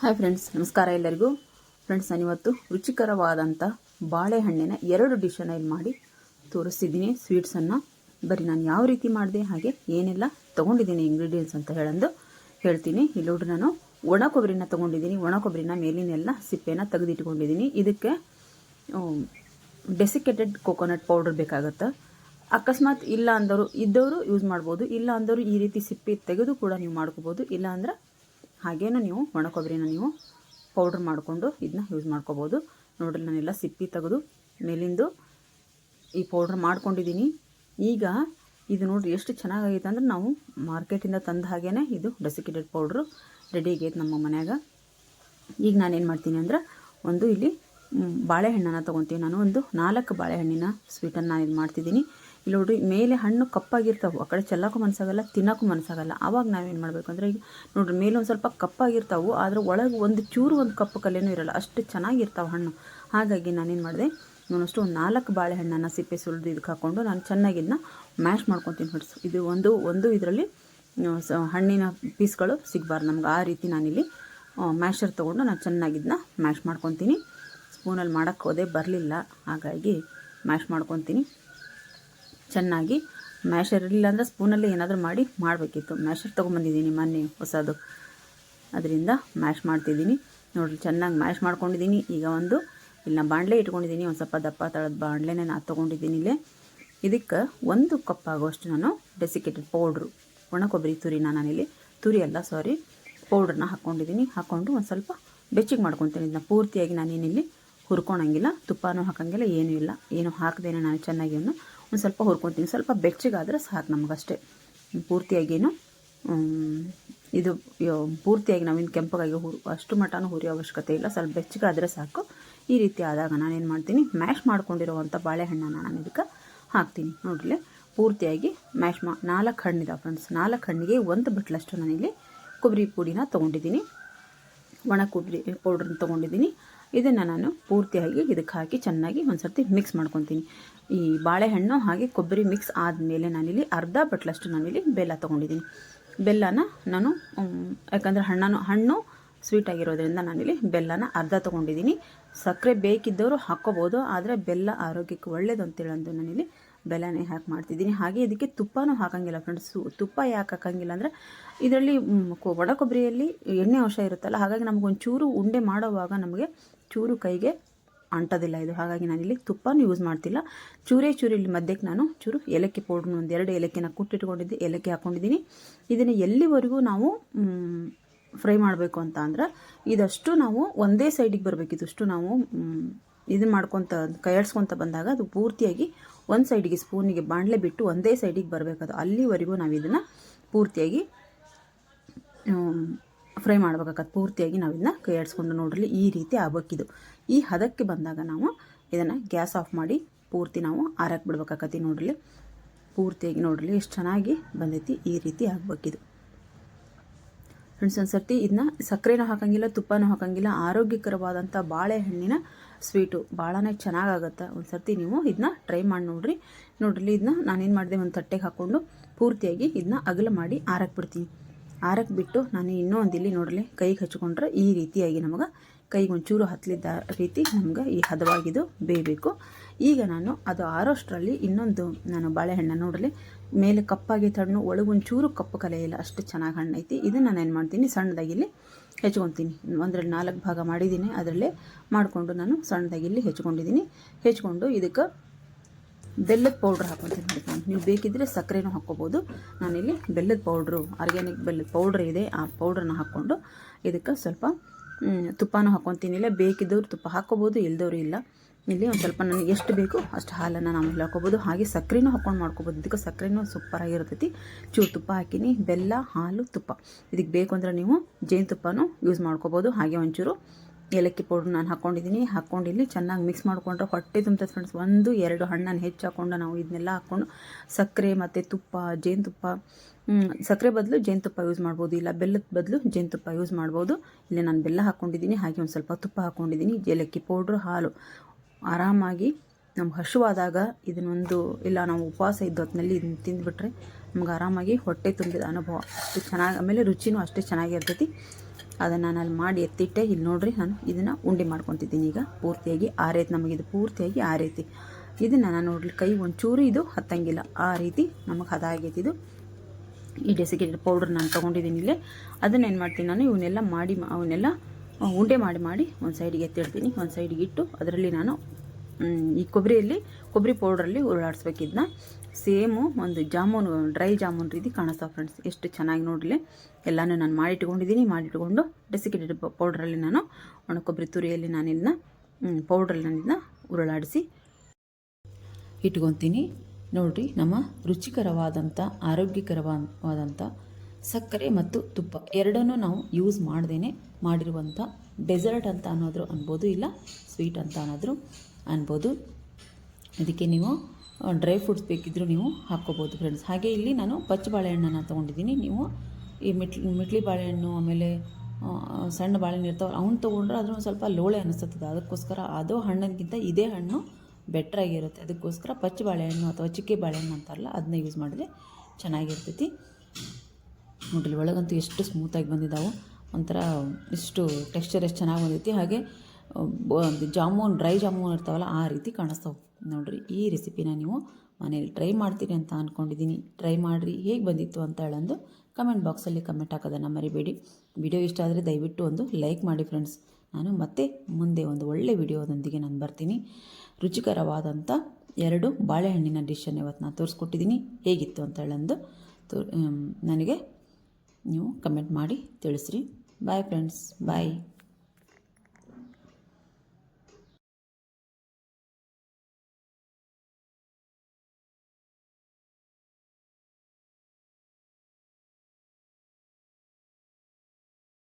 Hi friends ನಮಸ್ಕಾರ ಎಲ್ಲರಿಗೂ. Friends ನಾನಿವತ್ತು ರುಚಿಕರವಾದಂಥ ಬಾಳೆಹಣ್ಣಿನ ಎರಡು ಡಿಶನ್ನು ಇಲ್ಲಿ ಮಾಡಿ ತೋರಿಸ್ತಿದ್ದೀನಿ ಸ್ವೀಟ್ಸನ್ನು ಬರಿ ನಾನು ಯಾವ ರೀತಿ ಮಾಡಿದೆ, ಹಾಗೆ ಏನೆಲ್ಲ ತೊಗೊಂಡಿದ್ದೀನಿ ಇಂಗ್ರೀಡಿಯೆಂಟ್ಸ್ ಅಂತ ಹೇಳಂದು ಹೇಳ್ತೀನಿ. ಇಲ್ಲಿ ನೋಡ್ರಿ ನಾನು ಒಣ ಕೊಬ್ಬರಿನ ತೊಗೊಂಡಿದ್ದೀನಿ. ಒಣ ಕೊಬ್ಬರಿನ ಮೇಲಿನೆಲ್ಲ ಸಿಪ್ಪೆನ ತೆಗೆದಿಟ್ಕೊಂಡಿದ್ದೀನಿ. ಇದಕ್ಕೆ ಡೆಸಿಕೇಟೆಡ್ ಕೊಕೊನಟ್ ಪೌಡರ್ ಬೇಕಾಗುತ್ತೆ. ಅಕಸ್ಮಾತ್ ಇಲ್ಲ ಅಂದವರು ಇದ್ದವರು ಯೂಸ್ ಮಾಡ್ಬೋದು. ಇಲ್ಲ ಅಂದವರು ಈ ರೀತಿ ಸಿಪ್ಪೆ ತೆಗೆದು ಕೂಡ ನೀವು ಮಾಡ್ಕೋಬೋದು. ಇಲ್ಲ ಅಂದ್ರೆ ಹಾಗೇನು ನೀವು ಒಣ ಕೊಬ್ಬರಿನ ನೀವು ಪೌಡ್ರ್ ಮಾಡಿಕೊಂಡು ಇದನ್ನ ಯೂಸ್ ಮಾಡ್ಕೋಬೋದು. ನೋಡ್ರಿ, ನಾನೆಲ್ಲ ಸಿಪ್ಪಿ ತೆಗೆದು ಮೇಲಿಂದು ಈ ಪೌಡ್ರ್ ಮಾಡ್ಕೊಂಡಿದ್ದೀನಿ. ಈಗ ಇದು ನೋಡ್ರಿ ಎಷ್ಟು ಚೆನ್ನಾಗೈತೆ ಅಂದ್ರೆ ನಾವು ಮಾರ್ಕೆಟಿಂದ ತಂದ ಹಾಗೇ ಇದು ಡೆಸಿಕೇಟೆಡ್ ಪೌಡ್ರು ರೆಡಿ ಆಗೈತೆ ನಮ್ಮ ಮನ್ಯಾಗ. ಈಗ ನಾನೇನು ಮಾಡ್ತೀನಿ ಅಂದ್ರೆ ಒಂದು ಇಲ್ಲಿ ಬಾಳೆಹಣ್ಣನ್ನು ತೊಗೊತೀನಿ. ನಾನು ಒಂದು ನಾಲ್ಕು ಬಾಳೆಹಣ್ಣಿನ ಸ್ವೀಟನ್ನು ನಾನು ಇದು ಮಾಡ್ತಿದ್ದೀನಿ. ಇಲ್ಲಿ ನೋಡಿ ಮೇಲೆ ಹಣ್ಣು ಕಪ್ಪಾಗಿರ್ತಾವೆ. ಆ ಕಡೆ ಚೆಲ್ಲಕ್ಕೂ ಮನಸ್ಸಾಗಲ್ಲ ತಿನ್ನೋಕ್ಕೂ ಮನಸ್ಸಾಗಲ್ಲ. ಆವಾಗ ನಾವೇನು ಮಾಡಬೇಕು ಅಂದರೆ, ಈಗ ನೋಡ್ರಿ, ಮೇಲೆ ಒಂದು ಸ್ವಲ್ಪ ಕಪ್ಪಾಗಿರ್ತಾವೆ, ಆದರೆ ಒಳಗೆ ಒಂದು ಚೂರು ಒಂದು ಕಪ್ಪು ಕಲೆನೂ ಇರಲ್ಲ. ಅಷ್ಟು ಚೆನ್ನಾಗಿರ್ತಾವೆ ಹಣ್ಣು. ಹಾಗಾಗಿ ನಾನೇನು ಮಾಡಿದೆ ನಾನಷ್ಟು ಒಂದು ನಾಲ್ಕು ಬಾಳೆಹಣ್ಣನ್ನು ಸಿಪ್ಪೆ ಸುಲಿದು ಇದಕ್ಕೆ ಹಾಕ್ಕೊಂಡು ನಾನು ಚೆನ್ನಾಗಿ ಇದನ್ನ ಮ್ಯಾಶ್ ಮಾಡ್ಕೊತೀನಿ ಫ್ರೆಂಡ್ಸ್. ಇದು ಒಂದು ಒಂದು ಇದರಲ್ಲಿ ಹಣ್ಣಿನ ಪೀಸ್ಗಳು ಸಿಗಬಾರ್ದು ನಮ್ಗೆ. ಆ ರೀತಿ ನಾನಿಲ್ಲಿ ಮ್ಯಾಶರ್ ತೊಗೊಂಡು ನಾನು ಚೆನ್ನಾಗಿ ಇದನ್ನ ಮ್ಯಾಶ್ ಮಾಡ್ಕೊತೀನಿ. ಸ್ಪೂನಲ್ಲಿ ಮಾಡೋಕ್ಕೆ ಬರಲಿಲ್ಲ. ಹಾಗಾಗಿ ಮ್ಯಾಶ್ ಮಾಡ್ಕೊತೀನಿ. ಚೆನ್ನಾಗಿ ಮ್ಯಾಶರ್ ಇರಲಿಲ್ಲ ಅಂದರೆ ಸ್ಪೂನಲ್ಲಿ ಏನಾದರೂ ಮಾಡಿ ಮಾಡಬೇಕಿತ್ತು. ಮ್ಯಾಶರ್ ತೊಗೊಂಬಂದಿದ್ದೀನಿ ಮೊನ್ನೆ ಹೊಸದು. ಅದರಿಂದ ಮ್ಯಾಶ್ ಮಾಡ್ತಿದ್ದೀನಿ. ನೋಡಿರಿ, ಚೆನ್ನಾಗಿ ಮ್ಯಾಶ್ ಮಾಡ್ಕೊಂಡಿದ್ದೀನಿ. ಈಗ ಒಂದು ಇಲ್ಲ ಬಾಣಲೆ ಇಟ್ಕೊಂಡಿದ್ದೀನಿ. ಒಂದು ಸ್ವಲ್ಪ ದಪ್ಪ ತಳದ ಬಾಣಲೆನೇ ನಾನು ತೊಗೊಂಡಿದ್ದೀನಿ ಇಲ್ಲೇ. ಇದಕ್ಕೆ ಒಂದು ಕಪ್ ಆಗುವಷ್ಟು ನಾನು ಡೆಸಿಕೇಟೆಡ್ ಪೌಡ್ರು ಒಣ ಕೊಬ್ಬರಿ ತುರಿನ ನಾನಿಲ್ಲಿ. ತುರಿ ಅಲ್ಲ ಸಾರಿ ಪೌಡ್ರನ್ನ ಹಾಕ್ಕೊಂಡಿದ್ದೀನಿ ಹಾಕ್ಕೊಂಡು ಒಂದು ಸ್ವಲ್ಪ ಬೆಚ್ಚಿಗೆ ಮಾಡ್ಕೊತೀನಿ. ಇದನ್ನ ಪೂರ್ತಿಯಾಗಿ ನಾನೇನಿಲ್ಲಿ ಹುರ್ಕೊಳಂಗಿಲ್ಲ ತುಪ್ಪನೂ ಹಾಕೋಂಗಿಲ್ಲ. ಏನೂ ಇಲ್ಲ. ಏನು ಹಾಕದೇನೆ ನಾನು ಚೆನ್ನಾಗಿ ಅವನ್ನ ಒಂದು ಸ್ವಲ್ಪ ಹುರ್ಕೊತೀನಿ. ಸ್ವಲ್ಪ ಬೆಚ್ಚಗಾದ್ರೆ ಸಾಕು ನಮಗಷ್ಟೇ. ಪೂರ್ತಿಯಾಗೇನು ಇದು ಪೂರ್ತಿಯಾಗಿ ನಾವಿನ್ನು ಕೆಂಪಗಾಗಿ ಹುರು, ಅಷ್ಟು ಮಟನೂ ಹುರಿಯೋ ಅವಶ್ಯಕತೆ ಇಲ್ಲ. ಸ್ವಲ್ಪ ಬೆಚ್ಚಗಾದರೆ ಸಾಕು. ಈ ರೀತಿ ಆದಾಗ ನಾನೇನು ಮಾಡ್ತೀನಿ, ಮ್ಯಾಶ್ ಮಾಡ್ಕೊಂಡಿರೋವಂಥ ಬಾಳೆಹಣ್ಣನ್ನ ನಾನು ಇದಕ್ಕೆ ಹಾಕ್ತೀನಿ. ನೋಡಿರಿ ಪೂರ್ತಿಯಾಗಿ ಮ್ಯಾಶ್ ಮಾ, ನಾಲ್ಕು ಹಣ್ಣಿದಾವೆ ಫ್ರೆಂಡ್ಸ್ ನಾಲ್ಕು ಹಣ್ಣಿಗೆ ಒಂದು ಬಟ್ಲಷ್ಟು ನಾನಿಲ್ಲಿ ಕೊಬ್ಬರಿ ಪುಡಿನ ತೊಗೊಂಡಿದ್ದೀನಿ. ಒಣ ಕೊಬ್ಬರಿ ಪೌಡ್ರನ್ನ ತೊಗೊಂಡಿದ್ದೀನಿ. ಇದನ್ನು ನಾನು ಪೂರ್ತಿಯಾಗಿ ಇದಕ್ಕೆ ಹಾಕಿ ಚೆನ್ನಾಗಿ ಒಂದು ಸರ್ತಿ ಮಿಕ್ಸ್ ಮಾಡ್ಕೊತೀನಿ. ಈ ಬಾಳೆಹಣ್ಣು ಹಾಗೆ ಕೊಬ್ಬರಿ ಮಿಕ್ಸ್ ಆದಮೇಲೆ ನಾನಿಲ್ಲಿ ಅರ್ಧ ಬಟ್ಲಷ್ಟು ನಾನಿಲ್ಲಿ ಬೆಲ್ಲ ತೊಗೊಂಡಿದ್ದೀನಿ. ಬೆಲ್ಲನ ನಾನು ಯಾಕಂದರೆ ಹಣ್ಣನ್ನು ಹಣ್ಣು ಸ್ವೀಟ್ ಆಗಿರೋದ್ರಿಂದ ನಾನಿಲ್ಲಿ ಬೆಲ್ಲನ ಅರ್ಧ ತೊಗೊಂಡಿದ್ದೀನಿ. ಸಕ್ಕರೆ ಬೇಕಿದ್ದವರು ಹಾಕ್ಕೋಬೋದು, ಆದರೆ ಬೆಲ್ಲ ಆರೋಗ್ಯಕ್ಕೆ ಒಳ್ಳೇದು ಅಂತೇಳಂದು ನಾನಿಲ್ಲಿ ಬೆಲ್ಲನೇ ಹಾಕಿ ಮಾಡ್ತಿದ್ದೀನಿ. ಹಾಗೆ ಇದಕ್ಕೆ ತುಪ್ಪನೂ ಹಾಕೋಂಗಿಲ್ಲ ಫ್ರೆಂಡ್ಸ್ ತುಪ್ಪ ಯಾಕೆ ಹಾಕೋಂಗಿಲ್ಲ ಅಂದರೆ ಇದರಲ್ಲಿ ಒಣ ಕೊಬ್ಬರಿಯಲ್ಲಿ ಎಣ್ಣೆ ಅಂಶ ಇರುತ್ತಲ್ಲ, ಹಾಗಾಗಿ ನಮಗೊಂದು ಚೂರು ಉಂಡೆ ಮಾಡೋವಾಗ ನಮಗೆ ಚೂರು ಕೈಗೆ ಅಂಟೋದಿಲ್ಲ ಇದು. ಹಾಗಾಗಿ ನಾನಿಲ್ಲಿ ತುಪ್ಪನೂ ಯೂಸ್ ಮಾಡ್ತಿಲ್ಲ. ಚೂರೇ ಚೂರು ಇಲ್ಲಿ ಮಧ್ಯಕ್ಕೆ ನಾನು ಚೂರು ಏಲಕ್ಕಿ ಪೌಡ್ರನ್ನ ಒಂದು ಎರಡು ಏಲಕ್ಕಿನ ಕುಟ್ಟಿಟ್ಕೊಂಡಿದ್ದೆ, ಏಲಕ್ಕಿ ಹಾಕ್ಕೊಂಡಿದ್ದೀನಿ ಇದನ್ನು ಎಲ್ಲಿವರೆಗೂ ನಾವು ಫ್ರೈ ಮಾಡಬೇಕು ಅಂತ ಅಂದ್ರೆ ಇದಷ್ಟು ನಾವು ಒಂದೇ ಸೈಡಿಗೆ ಬರಬೇಕು. ಇದಷ್ಟು ನಾವು ಇದು ಇದನ್ನ ಮಾಡ್ಕೊತ ಕೈಯಾಡ್ಸ್ಕೊತ ಬಂದಾಗ ಅದು ಪೂರ್ತಿಯಾಗಿ ಒಂದು ಸೈಡಿಗೆ ಸ್ಪೂನಿಗೆ ಬಾಣಲೆ ಬಿಟ್ಟು ಒಂದೇ ಸೈಡಿಗೆ ಬರಬೇಕದು ಅಲ್ಲಿವರೆಗೂ ನಾವು ಇದನ್ನು ಪೂರ್ತಿಯಾಗಿ ಫ್ರೈ ಮಾಡ್ಬೇಕಾಗತ್ತೆ ಪೂರ್ತಿಯಾಗಿ ನಾವು ಇದನ್ನ ಕೈ ಆಡಿಸ್ಕೊಂಡು ನೋಡ್ರಿ ಈ ರೀತಿ ಆಗ್ಬೇಕಿದು. ಈ ಹದಕ್ಕೆ ಬಂದಾಗ ನಾವು ಇದನ್ನು ಗ್ಯಾಸ್ ಆಫ್ ಮಾಡಿ ಪೂರ್ತಿ ನಾವು ಆರಕ್ಕೆ ಬಿಡ್ಬೇಕಾಕತಿ ನೋಡ್ರಿ. ಪೂರ್ತಿಯಾಗಿ ನೋಡ್ರಿ ಎಷ್ಟು ಚೆನ್ನಾಗಿ ಬಂದೈತಿ ಈ ರೀತಿ ಆಗ್ಬೇಕಿದು. ಫ್ರೆಂಡ್ಸ್ ಒಂದು ಸರ್ತಿ ಇದನ್ನ ಸಕ್ಕರೆನೂ ಹಾಕಂಗಿಲ್ಲ, ತುಪ್ಪನೂ ಹಾಕಂಗಿಲ್ಲ ಆರೋಗ್ಯಕರವಾದಂಥ ಬಾಳೆಹಣ್ಣಿನ ಸ್ವೀಟು ಭಾಳನೇ ಚೆನ್ನಾಗಾಗತ್ತೆ. ಒಂದು ಸರ್ತಿ ನೀವು ಇದನ್ನ ಟ್ರೈ ಮಾಡಿ ನೋಡ್ರಿ. ನೋಡ್ರಿ ಇದನ್ನ ನಾನೇನು ಮಾಡಿದೆ ಒಂದು ತಟ್ಟೆಗೆ ಹಾಕ್ಕೊಂಡು ಪೂರ್ತಿಯಾಗಿ ಇದನ್ನ ಅಗಲ ಮಾಡಿ ಆರಕ್ಕೆ ಬಿಡ್ತೀನಿ. ಆರಕ್ಕೆ ಬಿಟ್ಟು ನಾನು ಇನ್ನೂ ಒಂದು ಇಲ್ಲಿ ನೋಡಲಿ ಕೈಗೆ ಹಚ್ಕೊಂಡ್ರೆ ಈ ರೀತಿಯಾಗಿ ನಮಗೆ ಕೈಗೆ ಒಂಚೂರು ಹತ್ತಲಿದ್ದ ರೀತಿ ನಮ್ಗೆ ಈ ಹದವಾಗಿದು ಬೇಯಬೇಕು. ಈಗ ನಾನು ಅದು ಆರೋಷ್ಟರಲ್ಲಿ ಇನ್ನೊಂದು ನಾನು ಬಾಳೆಹಣ್ಣು ನೋಡಲಿ ಮೇಲೆ ಕಪ್ಪಾಗಿ ತಣ್ಣು ಒಳಗೆ ಒಂಚೂರು ಕಪ್ಪು ಕಲೆಯಿಲ್ಲ ಅಷ್ಟು ಚೆನ್ನಾಗಿ ಹಣ್ಣು ಐತಿ ಇದನ್ನು ನಾನು ಏನು ಮಾಡ್ತೀನಿ, ಸಣ್ಣದಾಗಿ ಇಲ್ಲಿ ಹೆಚ್ಕೊತೀನಿ. ಒಂದರಲ್ಲಿ ನಾಲ್ಕು ಭಾಗ ಮಾಡಿದ್ದೀನಿ, ಅದರಲ್ಲೇ ಮಾಡಿಕೊಂಡು ನಾನು ಸಣ್ಣದಾಗಿ ಇಲ್ಲಿ ಹೆಚ್ಕೊಂಡಿದ್ದೀನಿ. ಹೆಚ್ಕೊಂಡು ಇದಕ್ಕೆ ಬೆಲ್ಲದ ಪೌಡ್ರ್ ನೋಡಿ ನಾನು ನೀವು ಬೇಕಿದ್ದರೆ ಸಕ್ಕರೆನೂ ಹಾಕ್ಕೋಬೋದು. ನಾನಿಲ್ಲಿ ಬೆಲ್ಲದ ಪೌಡ್ರು ಆರ್ಗ್ಯಾನಿಕ್ ಬೆಲ್ಲದ ಪೌಡ್ರ್ ಇದೆ. ಆ ಪೌಡ್ರನ್ನ ಹಾಕ್ಕೊಂಡು ಇದಕ್ಕೆ ಸ್ವಲ್ಪ ತುಪ್ಪನೂ ಹಾಕ್ಕೊತೀನಿ ಇಲ್ಲ, ಬೇಕಿದ್ದವ್ರು ತುಪ್ಪ ಹಾಕ್ಕೋಬೋದು, ಇಲ್ದವ್ರು ಇಲ್ಲ. ಇಲ್ಲಿ ಒಂದು ಸ್ವಲ್ಪ ನನಗೆ ಎಷ್ಟು ಬೇಕು ಅಷ್ಟು ಹಾಲನ್ನು ನಾವು ಇಲ್ಲಿ ಹಾಕ್ಕೋಬೋದು. ಹಾಗೆ ಸಕ್ಕರೆನೂ ಹಾಕ್ಕೊಂಡು ಮಾಡ್ಕೋಬೋದು. ಇದಕ್ಕೆ ಸಕ್ಕರೆನೂ ಸೂಪರಾಗಿರ್ತೈತಿ ಚೂರು ತುಪ್ಪ ಹಾಕಿನಿ. ಬೆಲ್ಲ, ಹಾಲು, ತುಪ್ಪ. ಇದಕ್ಕೆ ಬೇಕು ಅಂದರೆ ನೀವು ಜೇನುತುಪ್ಪನೂ ಯೂಸ್ ಮಾಡ್ಕೋಬೋದು. ಹಾಗೆ ಒಂಚೂರು ಏಲಕ್ಕಿ ಪೌಡ್ರ್ ನಾನು ಹಾಕ್ಕೊಂಡಿದ್ದೀನಿ ಹಾಕ್ಕೊಂಡು ಇಲ್ಲಿ ಚೆನ್ನಾಗಿ ಮಿಕ್ಸ್ ಮಾಡಿಕೊಂಡ್ರೆ ಹೊಟ್ಟೆ ತುಂಬ್ತದೆ ಫ್ರೆಂಡ್ಸ್ ಒಂದು, ಎರಡು ಹಣ್ಣನ್ನು ಹೆಚ್ಚು ಹಾಕ್ಕೊಂಡು ನಾವು ಇದನ್ನೆಲ್ಲ ಹಾಕ್ಕೊಂಡು ಸಕ್ಕರೆ ಮತ್ತು ತುಪ್ಪ, ಜೇನುತುಪ್ಪ ಸಕ್ಕರೆ ಬದಲು ಜೇನುತುಪ್ಪ ಯೂಸ್ ಮಾಡ್ಬೋದು. ಇಲ್ಲ ಬೆಲ್ಲದ ಬದಲು ಜೇನುತುಪ್ಪ ಯೂಸ್ ಮಾಡ್ಬೋದು. ಇಲ್ಲಿ ನಾನು ಬೆಲ್ಲ ಹಾಕ್ಕೊಂಡಿದ್ದೀನಿ ಹಾಗೆ ಒಂದು ಸ್ವಲ್ಪ ತುಪ್ಪ ಹಾಕ್ಕೊಂಡಿದ್ದೀನಿ ಏಲಕ್ಕಿ ಪೌಡ್ರ್, ಹಾಲು. ಆರಾಮಾಗಿ ನಮ್ಗೆ ಹಸುವಾದಾಗ ಇದನ್ನೊಂದು, ಇಲ್ಲ ನಾವು ಉಪವಾಸ ಇದ್ದ ಹೊತ್ತಿನಲ್ಲಿ ಇದನ್ನ ತಿಂದುಬಿಟ್ರೆ ನಮ್ಗೆ ಆರಾಮಾಗಿ ಹೊಟ್ಟೆ ತುಂಬಿದ ಅನುಭವ. ಅಷ್ಟು ಚೆನ್ನಾಗಿ ಆಮೇಲೆ ರುಚಿನೂ ಅಷ್ಟೇ ಚೆನ್ನಾಗಿರ್ತೈತಿ. ಅದನ್ನು ನಾನು ಅಲ್ಲಿ ಮಾಡಿ ಎತ್ತಿಟ್ಟೆ. ಇಲ್ಲಿ ನೋಡಿರಿ ನಾನು ಇದನ್ನು ಉಂಡೆ ಮಾಡ್ಕೊತಿದ್ದೀನಿ ಈಗ. ಪೂರ್ತಿಯಾಗಿ ಆರೈತಿ ನಮಗಿದು ಪೂರ್ತಿಯಾಗಿ ಆರೈತಿ. ಇದನ್ನು ನಾನು ನೋಡಲಿ ಕೈ ಒಂಚೂರು ಇದು ಹತ್ತಂಗಿಲ್ಲ. ಆ ರೀತಿ ನಮಗೆ ಹದ ಇದು. ಈ ಡೆಸಿಕೇಟೆಡ್ ಪೌಡ್ರ್ ನಾನು ತೊಗೊಂಡಿದ್ದೀನಿ ಇಲ್ಲೇ. ಅದನ್ನ ಏನು ಮಾಡ್ತೀನಿ ನಾನು, ಇವನ್ನೆಲ್ಲ ಮಾಡಿ ಅವನ್ನೆಲ್ಲ ಉಂಡೆ ಮಾಡಿ ಮಾಡಿ ಒಂದು ಸೈಡಿಗೆ ಎತ್ತಿಡ್ತೀನಿ. ಒಂದು ಸೈಡಿಗೆ ಇಟ್ಟು ಅದರಲ್ಲಿ ನಾನು ಈ ಕೊಬ್ಬರಿಯಲ್ಲಿ ಕೊಬ್ಬರಿ ಪೌಡ್ರಲ್ಲಿ ಉರುಳಾಡಿಸ್ಬೇಕು ಇದನ್ನ. ಸೇಮು ಒಂದು ಜಾಮೂನು, ಡ್ರೈ ಜಾಮೂನ್ ರೀತಿ ಕಾಣಿಸ್ತಾವೆ ಫ್ರೆಂಡ್ಸ್ ಎಷ್ಟು ಚೆನ್ನಾಗಿ ನೋಡಲಿ. ಎಲ್ಲನೂ ನಾನು ಮಾಡಿಟ್ಕೊಂಡಿದ್ದೀನಿ ಮಾಡಿಟ್ಕೊಂಡು ಡೆಸಿಕೇಟೆಡ್ ಪೌಡ್ರಲ್ಲಿ ನಾನು ಒಣ ಕೊಬ್ಬರಿ ತುರಿಯಲ್ಲಿ ನಾನು ಇದನ್ನ ಪೌಡ್ರಲ್ಲಿ ನಾನು ಇದನ್ನ ಉರುಳಾಡಿಸಿ ಇಟ್ಕೊತೀನಿ. ನೋಡಿರಿ, ನಮ್ಮ ರುಚಿಕರವಾದಂಥ ಆರೋಗ್ಯಕರವಾದಂಥ ಸಕ್ಕರೆ ಮತ್ತು ತುಪ್ಪ ಎರಡನ್ನೂ ನಾವು ಯೂಸ್ ಮಾಡ್ದೇ ಮಾಡಿರುವಂಥ ಡೆಸರ್ಟ್ ಅಂತ ಅನ್ನೋದ್ರು ಅನ್ಬೋದು ಇಲ್ಲ ಸ್ವೀಟ್ ಅಂತ ಅನ್ನೋದ್ರು ಅನ್ಬೋದು. ಅದಕ್ಕೆ ನೀವು ಡ್ರೈ ಫ್ರೂಟ್ಸ್ ಬೇಕಿದ್ದರೂ ನೀವು ಹಾಕ್ಕೋಬೋದು ಫ್ರೆಂಡ್ಸ್ ಹಾಗೆ ಇಲ್ಲಿ ನಾನು ಪಚ್ಚ ಬಾಳೆಹಣ್ಣನ್ನು ತೊಗೊಂಡಿದ್ದೀನಿ. ನೀವು ಈ ಮಿಟ್ಲಿ ಮಿಟ್ಲಿ ಬಾಳೆಹಣ್ಣು ಆಮೇಲೆ ಸಣ್ಣ ಬಾಳೆಹಣ್ಣು ಇರ್ತಾವೆ ಅವ್ನು ತೊಗೊಂಡ್ರೆ ಅದ್ರ ಒಂದು ಸ್ವಲ್ಪ ಲೋಳೆ ಅನಿಸ್ತದೆ ಅದಕ್ಕೋಸ್ಕರ ಅದು ಹಣ್ಣಿಗಿಂತ ಇದೇ ಹಣ್ಣು ಬೆಟ್ರಾಗಿರುತ್ತೆ ಅದಕ್ಕೋಸ್ಕರ ಪಚ್ಚ ಬಾಳೆಹಣ್ಣು ಅಥವಾ ಚಿಕ್ಕಿ ಬಾಳೆಹಣ್ಣು ಅಂತಾರಲ್ಲ ಅದನ್ನ ಯೂಸ್ ಮಾಡಿದ್ರೆ ಚೆನ್ನಾಗಿರ್ತೈತಿ. ನೋಡಿಲಿ ಒಳಗಂತೂ ಎಷ್ಟು ಸ್ಮೂತಾಗಿ ಬಂದಿದ್ದಾವೆ ಒಂಥರ ಇಷ್ಟು ಟೆಕ್ಸ್ಚರ್ ಎಷ್ಟು ಚೆನ್ನಾಗಿ ಬಂದೈತಿ ಹಾಗೆ ಜಾಮೂನ್, ಡ್ರೈ ಜಾಮೂನ್ ಇರ್ತಾವಲ್ಲ, ಆ ರೀತಿ ಕಾಣಿಸ್ತಾವೆ. ನೋಡಿರಿ, ಈ ರೆಸಿಪಿನ ನೀವು ಮನೇಲಿ ಟ್ರೈ ಮಾಡ್ತೀರಿ ಅಂತ ಅಂದ್ಕೊಂಡಿದ್ದೀನಿ ಟ್ರೈ ಮಾಡಿರಿ, ಹೇಗೆ ಬಂದಿತ್ತು ಅಂತ ಹೇಳಂದು ಕಮೆಂಟ್ ಬಾಕ್ಸಲ್ಲಿ ಕಮೆಂಟ್ ಹಾಕೋದನ್ನು ಮರಿಬೇಡಿ. ವಿಡಿಯೋ ಇಷ್ಟ ಆದರೆ ದಯವಿಟ್ಟು ಒಂದು ಲೈಕ್ ಮಾಡಿ ಫ್ರೆಂಡ್ಸ್. ನಾನು ಮತ್ತೆ ಮುಂದೆ ಒಂದು ಒಳ್ಳೆ ವಿಡಿಯೋದೊಂದಿಗೆ ನಾನು ಬರ್ತೀನಿ. ರುಚಿಕರವಾದಂಥ ಎರಡು ಬಾಳೆಹಣ್ಣಿನ ಡಿಶನ್ನು ಇವತ್ತು ನಾನು ತೋರಿಸ್ಕೊಟ್ಟಿದ್ದೀನಿ ಹೇಗಿತ್ತು ಅಂತ ಹೇಳಂದು ತೋ ನನಗೆ ನೀವು ಕಮೆಂಟ್ ಮಾಡಿ ತಿಳಿಸ್ರಿ. Bye friends bye